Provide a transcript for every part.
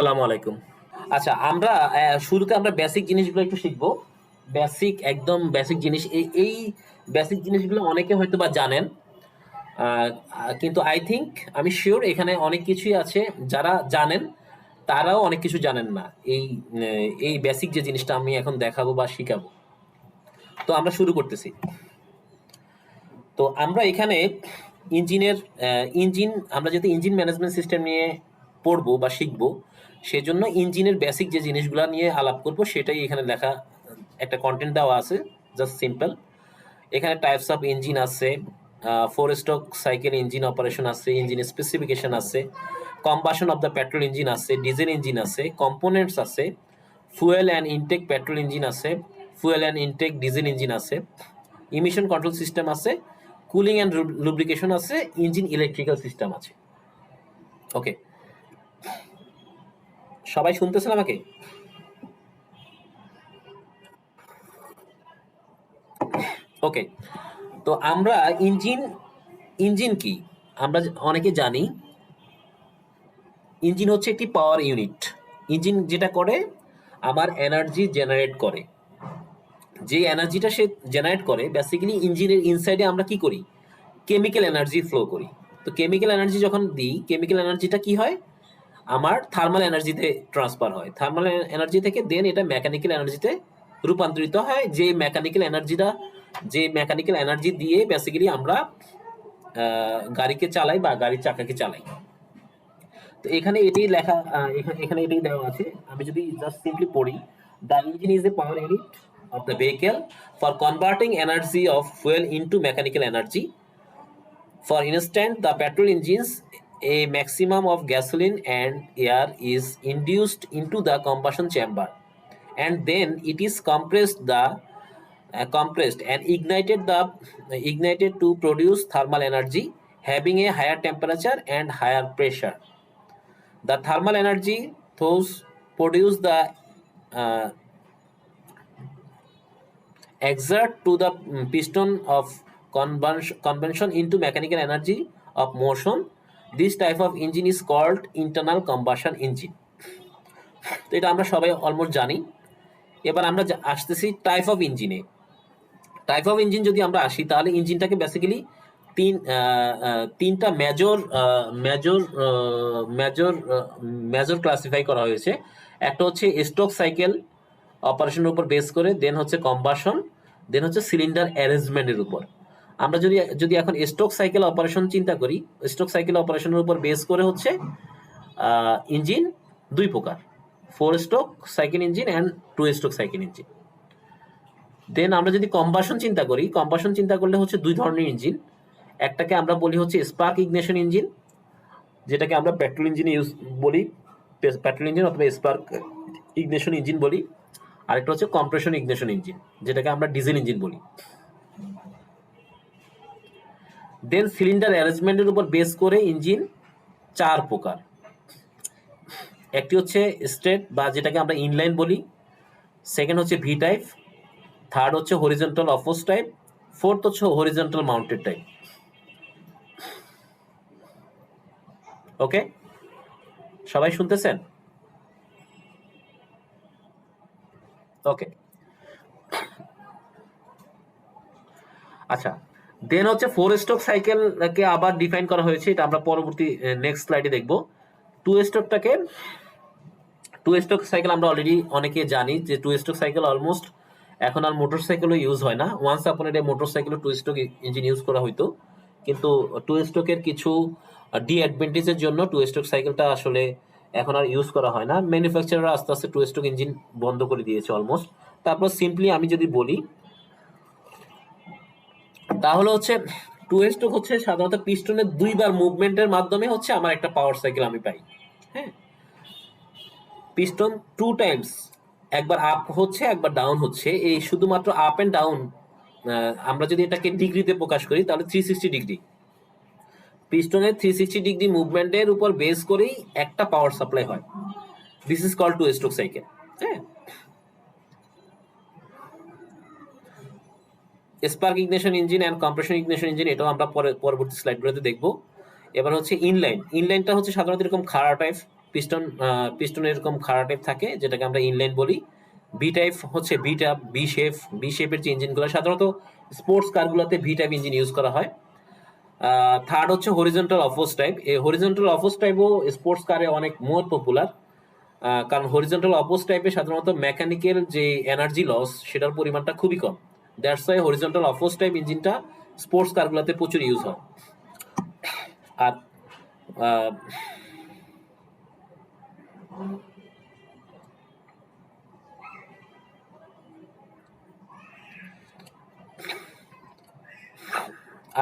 আসসালামু আলাইকুম। আচ্ছা আমরা শুরুতে আমরা বেসিক জিনিসগুলো একটু শিখব। বেসিক একদম বেসিক জিনিস। এই বেসিক জিনিসগুলো অনেকে হয়তো বা জানেন কিন্তু আই থিংক আমি শিওর এখানে অনেক কিছুই আছে। যারা জানেন, তারাও অনেক কিছু জানেন না। এই এই বেসিক যে জিনিসটা আমি এখন দেখাবো বা শিখাবো। তো আমরা শুরু করতেছি। তো আমরা এখানে ইঞ্জিনের ইঞ্জিন আমরা যেহেতু ইঞ্জিন ম্যানেজমেন্ট সিস্টেম নিয়ে পড়ব বা শিখব, সেজন্য ইঞ্জিনের বেসিক যে জিনিসগুলো নিয়ে আলাপ করব, সেটাই এখানে লেখা, একটা কন্টেন্ট দেওয়া আছে জাস্ট সিম্পল এখানে টাইপস অফ ইঞ্জিন আছে four stroke cycle engine operation আছে ইঞ্জিন স্পেসিফিকেশন আছে combustion of the petrol engine আছে ডিজেল ইঞ্জিন আছে কম্পোনেন্টস আছে fuel and intake petrol engine আছে fuel and intake diesel engine আছে ইমিশন কন্ট্রোল সিস্টেম আছে cooling and lubrication আছে engine electrical system আছে। ওকে সবাই শুনতেছেন আমাকে? ওকে তো আমরা ইঞ্জিন ইঞ্জিন কি? আমরা অনেকে জানি ইঞ্জিন হচ্ছে একটি পাওয়ার ইউনিট ইঞ্জিন যেটা করে, আমার এনার্জি জেনারেট করে। যে এনার্জিটা সে জেনারেট করে বেসিক্যালি ইঞ্জিনের ইনসাইডে আমরা কি করি? কেমিক্যাল এনার্জি ফ্লো করি। তো কেমিক্যাল এনার্জি যখন দিই কেমিক্যাল এনার্জিটা কি হয়? আমার থার্মাল এনার্জিতে ট্রান্সফার হয়। থার্মাল এনার্জি থেকে দেন এটা মেকানিক্যাল এনার্জিতে রূপান্তরিত হয়। যে মেকানিক্যাল এনার্জিটা যে মেকানিক্যাল এনার্জি দিয়ে বেসিক্যালি আমরা গাড়িকে চালাই বা গাড়ির চাকাকে চালাই। তো এখানে এটাই লেখা এখানে এটাই দেওয়া আছে। আমি যদি জাস্ট সিম্পলি পড়ি the engine is a power unit of the vehicle for converting energy of fuel into mechanical energy. For instance, the petrol engines, a maximum of gasoline and air is induced into the combustion chamber, and then it is compressed the uh, compressed and ignited the uh, ignited to produce thermal energy having a higher temperature and higher pressure. The thermal energy those produce the uh, exert to the mm, piston of convention, convention into mechanical energy of motion this type of engine is called internal combustion engine তো এটা আমরা সবাই almost জানি। এবার আমরা আসতেছি type of ইঞ্জিনে type of engine যদি আমরা আসি, তাহলে ইঞ্জিনটাকে বেসিক্যালি তিন তিনটা major major major major classify করা হয়েছে। একটা হচ্ছে স্ট্রোক সাইকেল অপারেশনের উপর বেস করে দেন হচ্ছে কম্বাসন দেন হচ্ছে সিলিন্ডার অ্যারেঞ্জমেন্টের উপর। আমরা যদি যদি এখন স্ট্রোক সাইকেল অপারেশন চিন্তা করি স্ট্রোক সাইকেল অপারেশনের উপর বেস করে হচ্ছে ইঞ্জিন দুই প্রকার। Four stroke cycle engine and two stroke cycle engine then আমরা যদি কম্বাসন চিন্তা করি কম্বাসন চিন্তা করলে হচ্ছে দুই ধরনের ইঞ্জিন একটাকে আমরা বলি হচ্ছে স্পার্ক ইগনেশন ইঞ্জিন যেটাকে আমরা পেট্রোল ইঞ্জিনে ইউজ বলি পেট্রোল ইঞ্জিন অথবা স্পার্ক ইগনেশন ইঞ্জিন বলি। আরেকটা হচ্ছে কম্প্রেশন ইগনেশন ইঞ্জিন যেটাকে আমরা ডিজেল ইঞ্জিন বলি। দেন সিলিন্ডার অ্যারেঞ্জমেন্টের উপর বেস করে ইঞ্জিন চার প্রকার। একটি হচ্ছে স্ট্রেট বা যেটাকে আমরা ইনলাইন বলি সেকেন্ড হচ্ছে ভি টাইপ থার্ড হচ্ছে হরিজন্টাল অপোজ টাইপ ফোর্থ হচ্ছে হরিজন্টাল মাউন্টেড টাইপ ওকে সবাই শুনতেছেন? ওকে আচ্ছা দেন হচ্ছে ফোর স্ট্রোক সাইকেলকে আবার ডিফাইন করা হয়েছে, এটা আমরা পরবর্তী নেক্সট স্লাইডে দেখব। টু স্ট্রোকটাকে টু স্ট্রোক সাইকেল আমরা অলরেডি অনেকে জানি যে টু স্ট্রোক সাইকেল অলমোস্ট এখন আর মোটর সাইকেলও ইউজ হয় না। ওয়ান্স আপন এ মোটর সাইকেলও টু স্ট্রোক ইঞ্জিন ইউজ করা হইতো। কিন্তু টু স্ট্রোকের কিছু ডিঅ্যাডভান্টেজের জন্য টু স্ট্রোক সাইকেলটা আসলে এখন আর ইউজ করা হয় না। ম্যানুফ্যাকচারার আস্তে আস্তে টু স্ট্রোক ইঞ্জিন বন্ধ করে দিয়েছে অলমোস্ট তারপর সিম্পলি আমি যদি বলি তাহলে হচ্ছে টু স্ট্রোক হচ্ছে সাধারণত পিস্টনের দুইবার মুভমেন্টের মাধ্যমে হচ্ছে আমার একটা পাওয়ার সাইকেল আমি পাই। হ্যাঁ? পিস্টন টু টাইমস একবার আপ হচ্ছে, একবার ডাউন হচ্ছে। এই শুধুমাত্র আপ এন্ড ডাউন আমরা যদি এটাকে ডিগ্রিতে প্রকাশ করি, তাহলে থ্রি সিক্সটি ডিগ্রি পিস্টনের থ্রি সিক্সটি ডিগ্রি মুভমেন্টের উপর বেস করেই একটা পাওয়ার সাপ্লাই হয়। This is call two stroke cycle হ্যাঁ? Spark ignition engine and compression ignition engine, এটাও আমরা পরে পরবর্তী স্লাইডগুলোতে দেখব। এবার হচ্ছে ইনলাইন। ইনলাইনটা হচ্ছে সাধারণত এরকম খাড়া টাইপ পিস্টন পিস্টন এরকম খাড়া টাইপ থাকে, যেটাকে আমরা ইনলাইন বলি। বি টাইপ হচ্ছে V type V shape V শেপের যে ইঞ্জিনগুলো, সাধারণত স্পোর্টস কারগুলোতে ভি টাইপ ইঞ্জিন ইউজ করা হয়। থার্ড হচ্ছে হরিজন্টাল অফোস টাইপ এই হরিজন্টাল অফোস টাইপও স্পোর্টস কারে অনেক মোর পপুলার কারণ হরিজন্টাল অপোজ টাইপে সাধারণত মেকানিক্যাল যে এনার্জি লস সেটার পরিমাণটা খুবই কম। That's why horizontal opposed type ইঞ্জিনটা স্পোর্টস কারগুলোতে প্রচুর ইউজ হয়। আর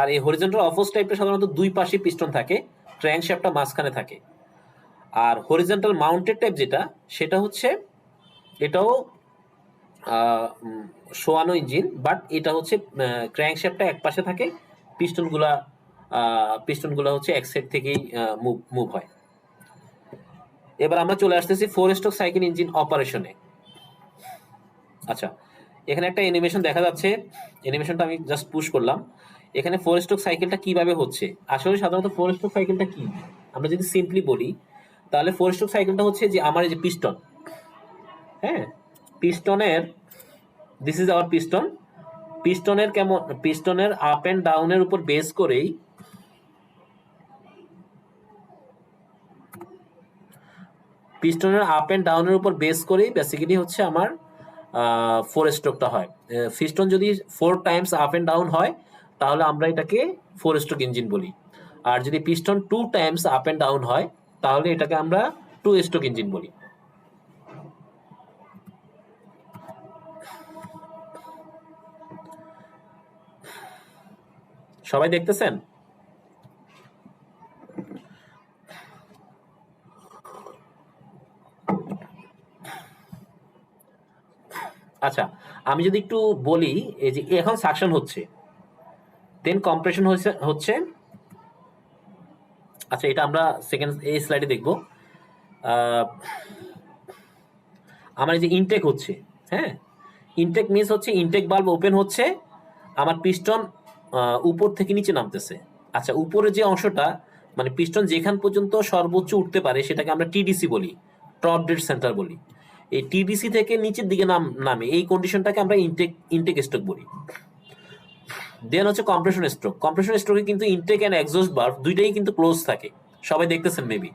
আর এই হরিজন্টাল অপোজ টাইপটা সাধারণত দুই পাশে পিস্টন থাকে ক্র্যাঙ্ক শ্যাফটটা মাঝখানে থাকে। আর হরিজন্টাল মাউন্টেড টাইপ যেটা, সেটা হচ্ছে, এটাও শোয়ানো ইঞ্জিন বাট এটা হচ্ছে ক্র্যাঙ্ক শ্যাফটটা এক পাশে থাকে, পিস্টনগুলা পিস্টনগুলো হচ্ছে এক সাইড থেকেই মুভ মুভ হয়। এবার আমরা চলে আসতেছি ফোর স্ট্রোক সাইকেল ইঞ্জিন অপারেশনে আচ্ছা এখানে একটা অ্যানিমেশন দেখা যাচ্ছে অ্যানিমেশনটা আমি জাস্ট পুশ করলাম। এখানে ফোর স্ট্রোক সাইকেলটা কীভাবে হচ্ছে? আসলে সাধারণত ফোর স্ট্রোক সাইকেলটা কি? আমরা যদি সিম্পলি বলি, তাহলে ফোর স্ট্রোক সাইকেলটা হচ্ছে যে, আমার এই যে পিস্টন হ্যাঁ? পিস্টনের দিস ইজ আওয়ার পিস্টন পিস্টনের কেমন? পিস্টনের আপ এন্ড ডাউনের উপর বেস করেই পিস্টনের আপ এন্ড ডাউনের উপর বেস করেই বেসিক্যালি হচ্ছে আমার ফোর স্ট্রোকটা হয়। পিস্টন যদি four times up and down হয়, তাহলে আমরা এটাকে ফোর স্ট্রোক ইঞ্জিন বলি। আর যদি piston two times up and down হয়, তাহলে এটাকে আমরা টু স্ট্রোক ইঞ্জিন বলি। সবাই দেখতেছেন? আচ্ছা আমি যদি একটু বলি, এই যে এখন সাকশন হচ্ছে। দেন কম্প্রেশন হচ্ছে হচ্ছে। আচ্ছা এটা আমরা সেকেন্ড এই স্লাইডে দেখব। আমার এই যে ইনটেক হচ্ছে হ্যাঁ? ইনটেক মিস হচ্ছে ইনটেক বাল্ব ওপেন হচ্ছে, আমার পিস্টন উপর থেকে নিচে নামতেছে। আচ্ছা উপরে যে অংশটা মানে পিস্টন যেখান পর্যন্ত সর্বোচ্চ উঠতে পারে, সেটাকে আমরা টিডিসি বলি টপ ডেড সেন্টার বলি। এই টিডিসি থেকে নিচের দিকে নাম, নামে, এই কন্ডিশনটাকে আমরা ইনটেক ইনটেক স্ট্রোক বলি। দেন হচ্ছে কম্প্রেশন স্ট্রোক কম্প্রেশন স্ট্রোকে কিন্তু ইনটেক অ্যান্ড এক্সস্ট বাল্ব দুইটাই কিন্তু ক্লোজ থাকে। সবাই দেখতেছেন মেবি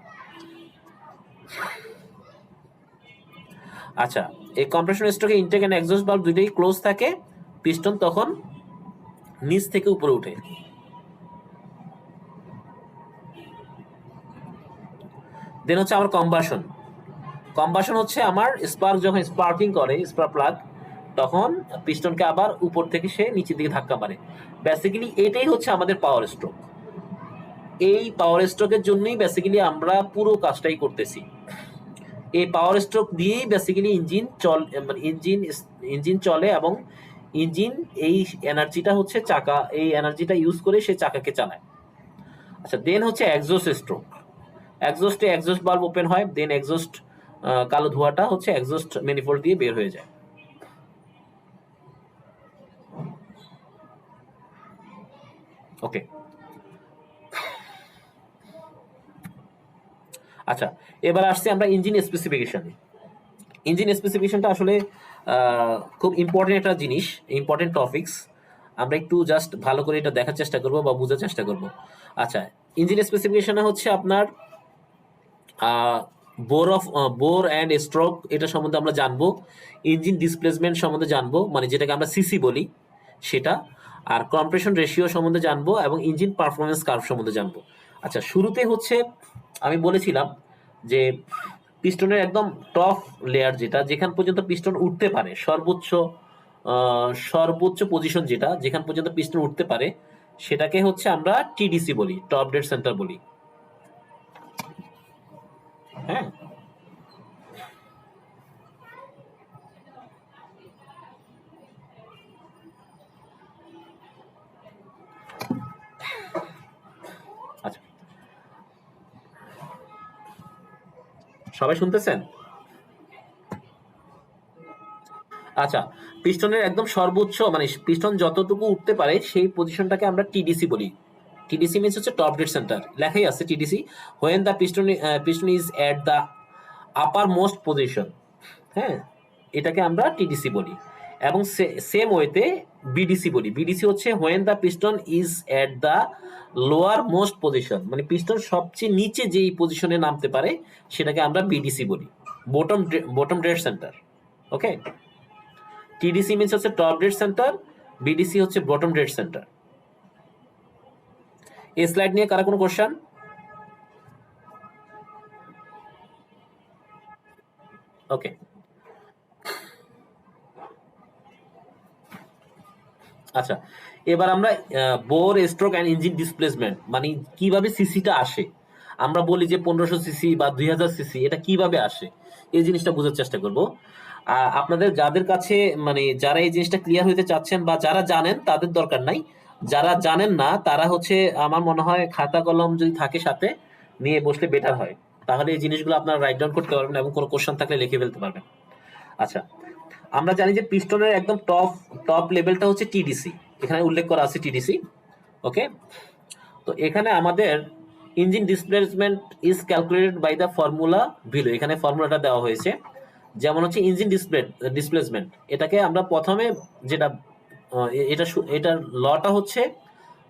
আচ্ছা এই কম্প্রেশন স্ট্রোকে ইনটেক অ্যান্ড এক্সস্ট বাল্ব দুইটাই ক্লোজ থাকে। পিস্টন তখন নিচ থেকে উপরে উঠে। দেন হচ্ছে আমার কম্বাসন কম্বাসন হচ্ছে আমার স্পার্ক যখন স্পার্কিং করে স্পার্ক প্লাগ তখন পিস্টনকে আবার উপর থেকে সে নিচের দিকে ধাক্কা মারে। বেসিক্যালি এটাই হচ্ছে আমাদের পাওয়ার স্ট্রোক এই পাওয়ার স্ট্রোকের জন্যই বেসিক্যালি আমরা পুরো কাজটাই করতেছি। এই পাওয়ার স্ট্রোক দিয়েই বেসিক্যালি ইঞ্জিন চল মানে ইঞ্জিন ইঞ্জিন চলে এবং ইঞ্জিন, এই এনার্জিটা হচ্ছে চাকা, এই এনার্জিটা ইউজ করে সে চাকাকে চালায়। আচ্ছা দেন হচ্ছে এক্সোস্ট স্ট্রোক। এক্সোস্টে, এক্সোস্ট বাল্ব ওপেন হয়, দেন এক্সোস্ট কালো ধোঁয়াটা হচ্ছে এক্সোস্ট ম্যানিফোল্ড দিয়ে বের হয়ে যায়। ওকে। আচ্ছা এবার আসছি আমরা ইঞ্জিন স্পেসিফিকেশনে। ইঞ্জিন স্পেসিফিকেশনটা আসলে খুব ইম্পর্টেন্ট একটা জিনিস ইম্পর্টেন্ট টপিকস আমরা একটু জাস্ট ভালো করে এটা দেখার চেষ্টা করব বা বোঝার চেষ্টা করব। আচ্ছা ইঞ্জিন স্পেসিফিকেশনে হচ্ছে আপনার bore of bore and stroke এটা সম্বন্ধে আমরা জানব। ইঞ্জিন ডিসপ্লেসমেন্ট সম্বন্ধে জানব মানে যেটাকে আমরা সিসি বলি, সেটা। আর কম্প্রেশন রেশিও সম্বন্ধে জানব এবং ইঞ্জিন পারফরমেন্স কার্ভ সম্বন্ধে জানব। আচ্ছা শুরুতে হচ্ছে, আমি বলেছিলাম যে পিস্টনের একদম টপ লেয়ার যেটা, যেখান পর্যন্ত পিস্টন উঠতে পারে, সর্বোচ্চ সর্বোচ্চ পজিশন যেটা, যেখান পর্যন্ত পিস্টন উঠতে পারে, সেটাকে হচ্ছে আমরা টিডিসি বলি টপ ডেড সেন্টার বলি। হ্যাঁ? সবাই শুনতেছেন? আচ্ছা পিস্টনের একদম সর্বোচ্চ মানে পিস্টন যতটুকু উঠতে পারে, সেই পজিশনটাকে আমরা টিডিসি বলি। টিডিসি মিনস হচ্ছে টপ ডেড সেন্টার লেখাই আছে TDC when the piston piston is at the upper most position হ্যাঁ এটাকে আমরা টিডিসি বলি। এবং সেম ওয়েতে বিডিসি বলি বিডিসি হচ্ছে when the piston is at the lower most position মানে পিস্টন সবচেয়ে নিচে যেই পজিশনে নামতে পারে, সেটাকে আমরা বিডিসি বলি। Bottom bottom dead centre okay TDC means হচ্ছে টপ ডেড সেন্টার বিডিসি হচ্ছে বটম ডেড সেন্টার এই স্লাইড নিয়ে কারা কোনো কোশ্চেন ওকে আচ্ছা এবার আমরা bore stroke and engine displacement মানে কীভাবে সিসিটা আসে? আমরা বলি যে পনেরোশো সিসি বা দুই হাজার সিসি এটা কীভাবে আসে? এই জিনিসটা বোঝার চেষ্টা করব। আপনাদের যাদের কাছে মানে যারা এই জিনিসটা ক্লিয়ার হইতে চাচ্ছেন বা যারা জানেন, তাদের দরকার নাই। যারা জানেন না, তারা হচ্ছে, আমার মনে হয়, খাতা কলম যদি থাকে সাথে, নিয়ে বসলে বেটার হয়। তাহলে এই জিনিসগুলো আপনারা রাইট ডাউন করতে পারবেন এবং কোনো কোশ্চেন থাকলে লিখে ফেলতে পারবেন। আচ্ছা আমরা জানি যে পিস্টনের একদম টপ টপ লেভেলটা হচ্ছে টিডিসি এখানে উল্লেখ করা আছে টিডিসি ওকে তো এখানে আমাদের engine displacement is calculated by the formula below এখানে ফর্মুলাটা দেওয়া হয়েছে। যেমন হচ্ছে ইঞ্জিন ডিসপ্লে ডিসপ্লেসমেন্ট এটাকে আমরা প্রথমে যেটা এটা এটার লটা হচ্ছে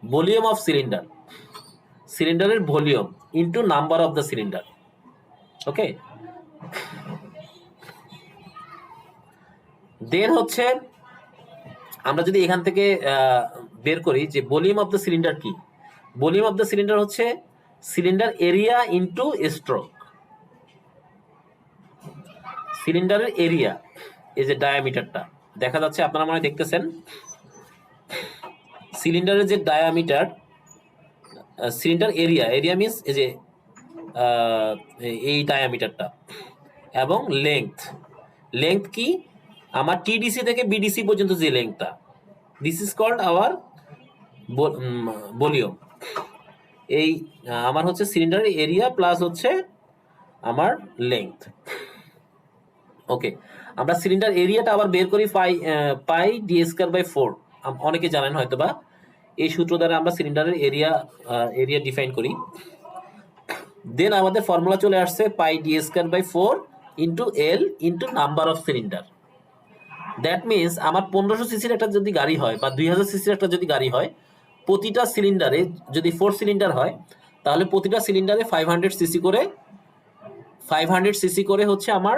ভলিউম অফ সিলিন্ডার সিলিন্ডারের volume into number of the cylinder okay then হচ্ছে, আমরা যদি এখান থেকে বের করি যে ভলিউম অফ দ্য সিলিন্ডার কি? ভলিউম অফ দ্য সিলিন্ডার হচ্ছে সিলিন্ডার এরিয়া ইনটু স্ট্রোক সিলিন্ডারের এরিয়া এই যে ডায়ামিটারটা দেখা যাচ্ছে আপনারা মনে দেখতেছেন? সিলিন্ডারের যে diameter cylinder area area means এই যে এই ডায়ামিটারটা এবং লেংথ লেংথ কি? আমার টিডিসি থেকে বিডিসি পর্যন্ত যে লেংথটা this is called our volume এই আমার হচ্ছে সিলিন্ডারের এরিয়া প্লাস হচ্ছে আমার লেংথ ওকে আমরা সিলিন্ডার এরিয়াটা আবার বের করি pi pi d square by four অনেকে জানেন হয়তো বা এই সূত্র দ্বারা আমরা সিলিন্ডারের এরিয়া এরিয়া ডিফাইন করি। দেন আমাদের ফর্মুলা চলে আসছে pi d square by four into L into number of cylinder that means আমার পনেরোশো সিসির একটা যদি গাড়ি হয় বা দুই হাজার সিসির একটা যদি গাড়ি হয়, প্রতিটা সিলিন্ডারে যদি ফোর সিলিন্ডার হয়, তাহলে প্রতিটা সিলিন্ডারে ফাইভ হান্ড্রেড সিসি করে ফাইভ হান্ড্রেড সিসি করে হচ্ছে আমার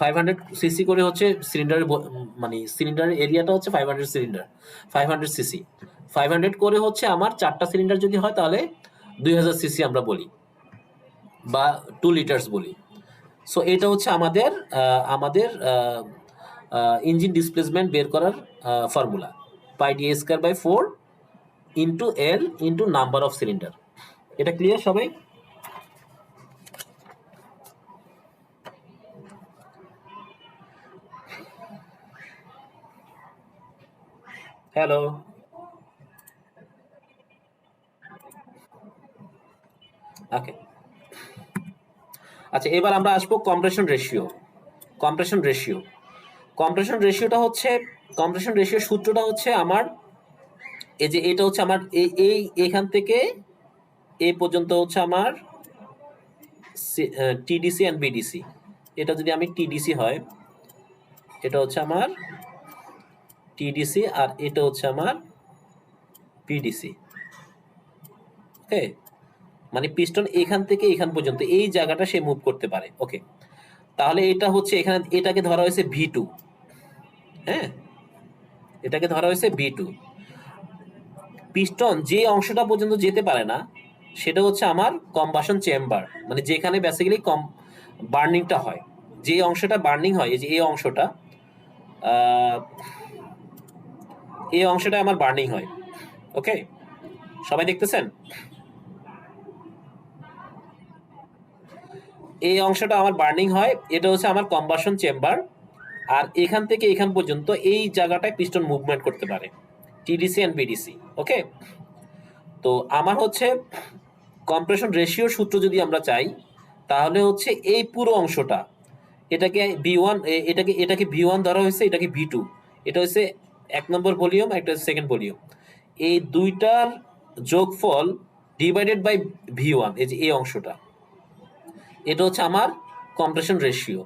ফাইভ হান্ড্রেড সিসি করে হচ্ছে সিলিন্ডারের মানে সিলিন্ডারের এরিয়াটা হচ্ছে five hundred cylinder five hundred CC. Five hundred করে হচ্ছে আমার চারটা সিলিন্ডার যদি হয়, তাহলে দুই হাজার সিসি আমরা বলি, বা টু লিটার্স বলি। সো এটা হচ্ছে আমাদের আমাদের ইঞ্জিন ডিসপ্লেসমেন্ট বের করার formula pi d square by four into L into number of cylinder এটা ক্লিয়ার সবাই? হ্যালো ওকে আচ্ছা এবার আমরা আসব compression ratio compression ratio compression রেশিওটা হচ্ছে কম্প্রেশন রেশিও সূত্রটা হচ্ছে আমার, এই যে এটা হচ্ছে আমার, এই এখান থেকে এ পর্যন্ত হচ্ছে আমার টিডিসি অ্যান্ড বিডিসি এটা যদি আমি টিডিসি হয়, এটা হচ্ছে আমার টিডিসি আর এটা হচ্ছে আমার পিডিসি ওকে মানে পিস্টন এখান থেকে এখান পর্যন্ত, এই জায়গাটা সে মুভ করতে পারে। ওকে তাহলে এটা হচ্ছে এখানে, এটাকে ধরা হয়েছে ভি টু হ্যাঁ? এটাকে ধরা হয়েছে ভি টু পিস্টন যে অংশটা পর্যন্ত যেতে পারে না, সেটা হচ্ছে আমার কম্বাসন চেম্বার মানে যেখানে বেসিক্যালি কম বার্নিংটা হয়। যে অংশটা বার্নিং হয়, এই যে এই অংশটা এই অংশটা আমার বার্নিং হয়। ওকে সবাই দেখতেছেন? এই অংশটা আমার বার্নিং হয়। এটা হচ্ছে আমার কম্বাসন চেম্বার। আর এখান থেকে এখান পর্যন্ত এই জায়গাটায় পিস্টন মুভমেন্ট করতে পারে। TDC and BDC okay? তো আমার হচ্ছে কম্প্রেশন রেশিও সূত্র যদি আমরা চাই, তাহলে হচ্ছে এই পুরো অংশটা, এটাকে বি ওয়ান এটাকে এটাকে ভি ওয়ান ধরা হয়েছে, এটাকে ভি টু। এটা হচ্ছে এক নম্বর ভলিউম, একটা হচ্ছে সেকেন্ড ভলিউম। এই দুইটার যোগফল ডিভাইডেড বাই ভি ওয়ান, এই যে এই অংশটা। এটা হচ্ছে আমার কম্প্রেশন রেশিও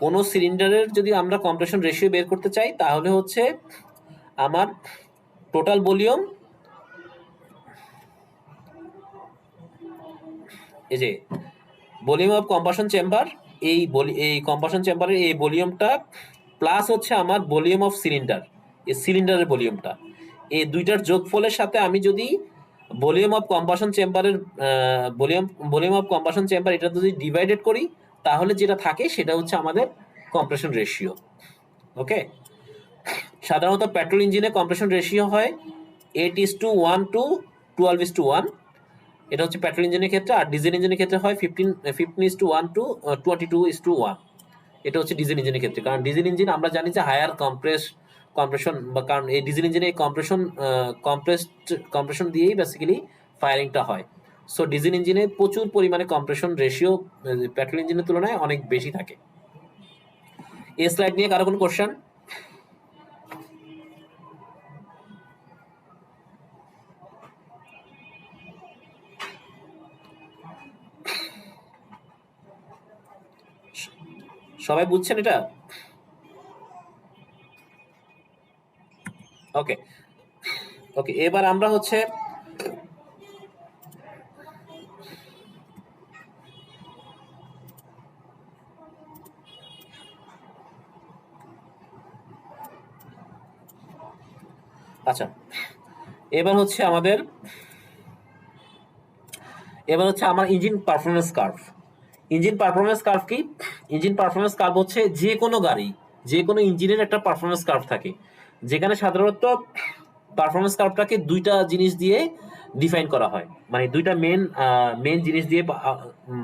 কোনো সিলিন্ডারের যদি আমরা কম্প্রেশন রেশিও বের করতে চাই, তাহলে হচ্ছে আমার টোটাল ভলিউম এই যে ভলিউম অফ কম্পাশন চেম্বার এই এই কম্পাশন চেম্বারের এই ভলিউমটা প্লাস হচ্ছে আমার ভলিউম অফ সিলিন্ডার এই সিলিন্ডারের ভলিউমটা এই দুইটার যোগফলের সাথে আমি যদি ভলিউম অফ কম্পাশন চেম্বারের volume volume of compression chamber এটা যদি ডিভাইডেড করি, তাহলে যেটা থাকে সেটা হচ্ছে আমাদের কম্প্রেশন রেশিও, ওকে? সাধারণত পেট্রোল ইঞ্জিনে কম্প্রেশন রেশিও হয় eight is to one to twelve is to one এটা হচ্ছে পেট্রোল ইঞ্জিনের ক্ষেত্রে, আর ডিজেল ইঞ্জিনের ক্ষেত্রে হয় fifteen fifteen is to one to twenty two is to one এটা হচ্ছে ডিজেল ইঞ্জিনের ক্ষেত্রে, কারণ ডিজেল ইঞ্জিন আমরা জানি যে হায়ার কম্প্রেস কম্প্রেশন বা কারণ এই ডিজেল ইঞ্জিনে কম্প্রেশন কম্প্রেসড কম্প্রেশন দিয়েই বেসিক্যালি ফায়ারিংটা হয়। সো ডিজেল ইঞ্জিনে প্রচুর পরিমাণে কম্প্রেশন রেশিও পেট্রোল ইঞ্জিনের তুলনায় অনেক বেশি থাকে। এই স্লাইড নিয়ে কারও কোনো কোশ্চেন সবাই বুঝছেন এটা? ওকে ওকে এবার আমরা হচ্ছে আচ্ছা এবার হচ্ছে আমাদের, এবার হচ্ছে আমার engine performance curve engine performance curve কি? ইঞ্জিন পারফরমেন্স কার্ভ হচ্ছে যে কোনো গাড়ি, যে কোনো ইঞ্জিনের একটা পারফরমেন্স কার্ভ থাকে। যেখানে সাধারণত পারফরমেন্স কার্ভটাকে দুইটা জিনিস দিয়ে ডিফাইন করা হয়। মানে দুইটা মেন মেন জিনিস দিয়ে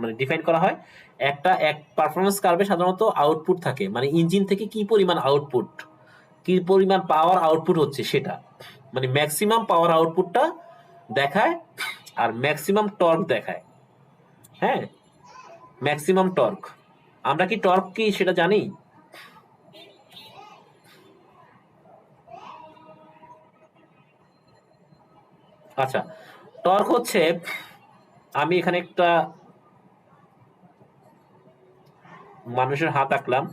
মানে ডিফাইন করা হয়। একটা, এক পারফরমেন্স কার্ভে সাধারণত আউটপুট থাকে। মানে ইঞ্জিন থেকে কি পরিমাণ আউটপুট কি পরিমাণ পাওয়ার আউটপুট হচ্ছে সেটা। মানে ম্যাক্সিমাম পাওয়ার আউটপুটটা দেখায় আর ম্যাক্সিমাম টর্ক দেখায়। হ্যাঁ? ম্যাক্সিমাম টর্ক আমরা কি টর্ক কি সেটা জানি? আচ্ছা টর্ক হচ্ছে, আমি এখানে একটা মানুষের হাত আঁকলাম।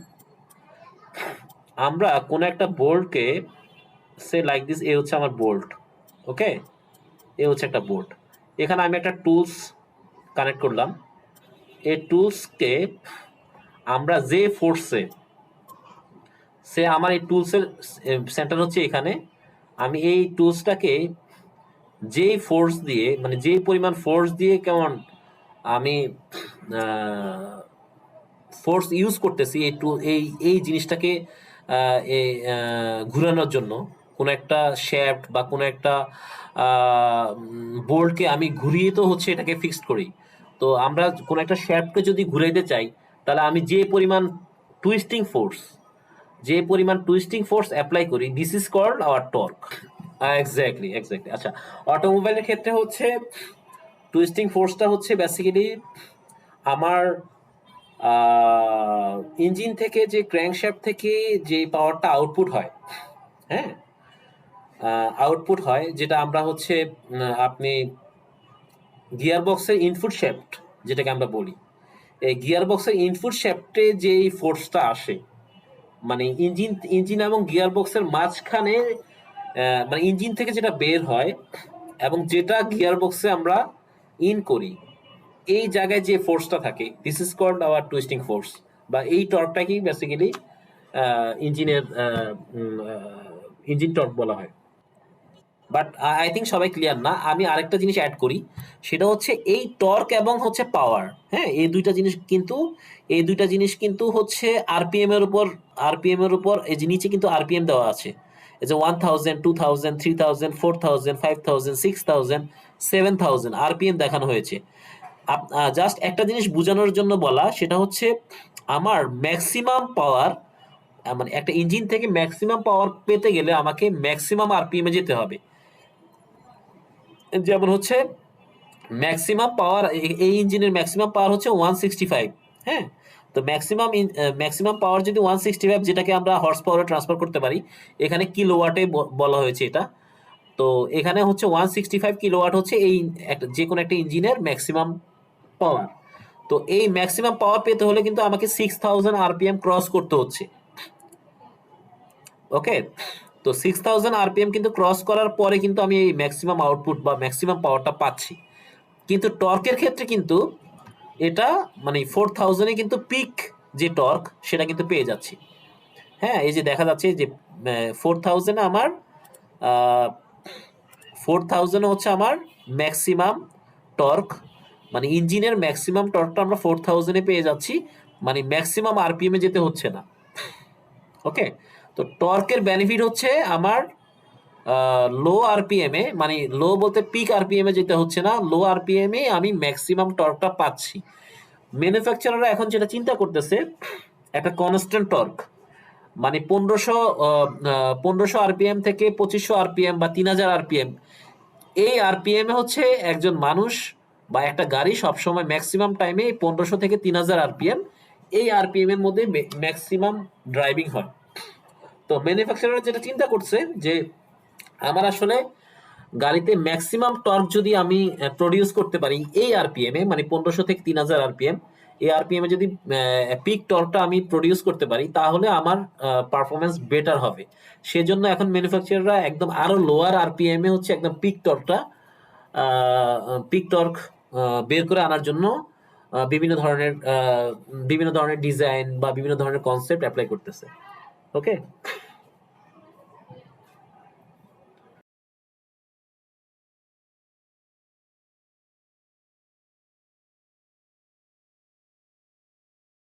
আমরা কোন একটা বোল্টকে, সে লাইক দিস এ হচ্ছে আমার বোল্ট, ওকে? এ হচ্ছে একটা বোল্ট। এখানে আমি একটা টুলস কানেক্ট করলাম। এই টুলসকে আমরা যে ফোর্সে, সে আমার এই টুলসের সেন্টার হচ্ছে এখানে। আমি এই টুলসটাকে যেই ফোর্স দিয়ে মানে যেই পরিমাণ ফোর্স দিয়ে কেমন আমি ফোর্স ইউজ করতেছি এই টু এই এই জিনিসটাকে ঘুরানোর জন্য, কোনো একটা শ্যাফট বা কোনো একটা বোল্টকে আমি ঘুরিয়ে তো হচ্ছে এটাকে ফিক্সড করি। তো আমরা কোনো একটা শ্যাফটকে যদি ঘুরাইতে চাই, তাহলে আমি যে পরিমাণ টুইস্টিং ফোর্স যে পরিমাণ টুইস্টিং ফোর্স অ্যাপ্লাই করি this is called our torque exactly exactly আচ্ছা অটোমোবাইলের ক্ষেত্রে হচ্ছে টুইস্টিং ফোর্সটা হচ্ছে বেসিক্যালি আমার ইঞ্জিন থেকে যে ক্র্যাঙ্কশ্যাফট থেকে যে পাওয়ারটা আউটপুট হয় হ্যাঁ? আউটপুট হয়, যেটা আমরা হচ্ছে আপনি গিয়ার বক্সের ইনপুট শ্যাফট যেটাকে আমরা বলি, এই গিয়ার বক্সের ইনপুট শ্যাফটে যে ফোর্সটা আসে মানে ইঞ্জিন ইঞ্জিন এবং গিয়ার বক্সের মাঝখানে মানে ইঞ্জিন থেকে যেটা বের হয় এবং যেটা গিয়ার বক্সে আমরা ইন করি, এই জায়গায় যে ফোর্সটা থাকে this is called our twisting force বা এই টর্কটাকেই বেসিক্যালি ইঞ্জিনের ইঞ্জিন টর্ক বলা হয়। বাট আই থিঙ্ক সবাই ক্লিয়ার না। আমি আরেকটা জিনিস অ্যাড করি, সেটা হচ্ছে এই টর্ক এবং হচ্ছে পাওয়ার হ্যাঁ? এই দুইটা জিনিস কিন্তু, এই দুইটা জিনিস কিন্তু হচ্ছে আরপিএম এর উপর আরপিএম এর উপর, এই যে নিচে কিন্তু আরপিএম দেওয়া আছে। এই যে one thousand two thousand three thousand four thousand five thousand six thousand seven thousand RPM দেখানো হয়েছে। জাস্ট একটা জিনিস বোঝানোর জন্য বলা, সেটা হচ্ছে আমার ম্যাক্সিমাম পাওয়ার মানে একটা ইঞ্জিন থেকে ম্যাক্সিমাম পাওয়ার পেতে গেলে আমাকে ম্যাক্সিমাম আরপিএম এ যেতে হবে। যেমন হচ্ছে ম্যাক্সিমাম পাওয়ার এই ইঞ্জিনের ম্যাক্সিমাম পাওয়ার হচ্ছে ওয়ান সিক্সটি ফাইভ হ্যাঁ? তো ম্যাক্সিমাম ম্যাক্সিমাম পাওয়ার যদি ওয়ান সিক্সটি ফাইভ যেটাকে আমরা হর্স পাওয়ারে ট্রান্সফার করতে পারি, এখানে কিলো ওয়াটে বলা হয়েছে এটা। তো এখানে হচ্ছে ওয়ান সিক্সটি ফাইভ কিলোওয়াট হচ্ছে এই একটা যে কোনো একটা ইঞ্জিনের ম্যাক্সিমাম পাওয়ার তো এই ম্যাক্সিমাম পাওয়ার পেতে হলে কিন্তু আমাকে সিক্স থাউজেন্ড আরপিএম ক্রস করতে হচ্ছে। ওকে তো সিক্স থাউজেন্ড আরপিএম কিন্তু ক্রস করার পরে কিন্তু আমি এই ম্যাক্সিমাম আউটপুট বা ম্যাক্সিমাম পাওয়ারটা পাচ্ছি। কিন্তু টর্কের ক্ষেত্রে কিন্তু এটা মানে ফোর থাউজেন্ডে কিন্তু পিক যে টর্ক সেটা কিন্তু পেয়ে যাচ্ছি। হ্যাঁ এই যে দেখা যাচ্ছে যে ফোর থাউজেন্ডে আমার ফোর থাউজেন্ড হচ্ছে আমার ম্যাক্সিমাম টর্ক মানে ইঞ্জিনের ম্যাক্সিমাম টর্কটা আমরা ফোর থাউজেন্ডে পেয়ে যাচ্ছি মানে ম্যাক্সিমাম আরপিএমে যেতে হচ্ছে না। ওকে তো টর্কের বেনিফিট হচ্ছে আমার লো আরপিএম এ মানে লো বলতে পিক আরপিএম এ যেতে হচ্ছে না লো আরপিএম এ আমি ম্যাক্সিমাম টর্কটা পাচ্ছি। ম্যানুফ্যাকচারাররা এখন যেটা চিন্তা করতেছে, একটা কনস্ট্যান্ট টর্ক মানে পনেরোশো পনেরোশো আরপিএম থেকে পঁচিশশো আরপিএম বা তিন হাজার আরপিএম এই আরপিএম এ হচ্ছে একজন মানুষ বা একটা গাড়ি সবসময় ম্যাক্সিমাম টাইমে পনেরোশো থেকে তিন হাজার আরপিএম এই আরপিএম এর মধ্যে ম্যাক্সিমাম ড্রাইভিং হয়। তো ম্যানুফ্যাকচারার যেটা চিন্তা করছে যে আমার আসলে গাড়িতে ম্যাক্সিমাম টর্ক যদি আমি প্রডিউস করতে পারি এই আরপিএম এ মানে পনেরোশো থেকে তিন হাজার আরপিএম এই আরপিএম এ যদি পিক টর্কটা আমি প্রডিউস করতে পারি, তাহলে আমার পারফরমেন্স বেটার হবে। সেজন্য এখন ম্যানুফ্যাকচারাররা একদম আরও লোয়ার আরপিএম এ হচ্ছে একদম পিক টর্কটা পিক টর্ক বের করে আনার জন্য বিভিন্ন ধরনের বিভিন্ন ধরনের ডিজাইন বা বিভিন্ন ধরনের কনসেপ্ট অ্যাপ্লাই করতেছে। ওকে